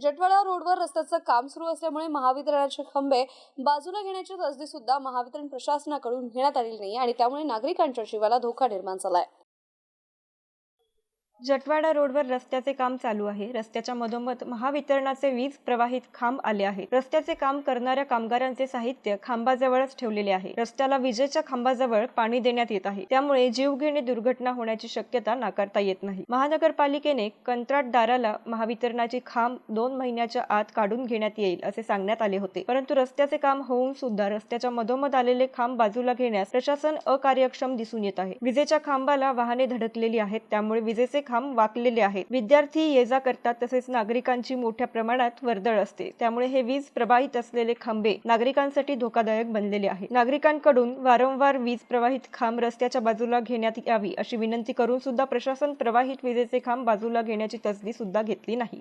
जटवाडा रोडवर रस्त्याचं काम सुरू असल्यामुळे महावितरणाचे खंबे बाजूला घेण्याची तसदी सुद्धा महावितरण प्रशासनाकडून घेण्यात आलेली नाही आणि त्यामुळे नागरिकांच्या जीवाला धोका निर्माण झालाय. जटवाडा रोडवर रस्त्याचे काम चालू आहे. रस्त्याच्या मधोमध महावितरणाचे वीज प्रवाहित खांब आले आहेत. रस्त्याचे काम करणाऱ्या कामगारांचे साहित्य खांबाजवळच ठेवलेले आहे. रस्त्याला विजेच्या खांबाजवळ पाणी देण्यात येत आहे. त्यामुळे जीवघेणी दुर्घटना होण्याची शक्यता नाकारता येत नाही. महानगरपालिकेने कंत्राटदाराला महावितरणाची खांब दोन महिन्याच्या आत काढून घेण्यात येईल असे सांगण्यात आले होते. परंतु रस्त्याचे काम होऊन सुद्धा रस्त्याच्या मधोमध आलेले खांब बाजूला घेण्यास प्रशासन अकार्यक्षम दिसून येत आहे. विजेच्या खांबाला वाहने धडकलेली आहेत. त्यामुळे विजेचे खांब वाकलेले आहेत. विद्यार्थी ये जा करतात तसेच नागरिकांची मोठ्या प्रमाणात वर्दळ असते. त्यामुळे हे वीज प्रवाहित असलेले खांबे नागरिकांसाठी धोकादायक बनलेले आहे नागरिकांकडून वारंवार वीज प्रवाहित खांब रस्त्याच्या बाजूला घेण्यात यावी अशी विनंती करून सुद्धा प्रशासन प्रवाहित विजेचे खांब बाजूला घेण्याची तसदी सुद्धा घेतली नाही.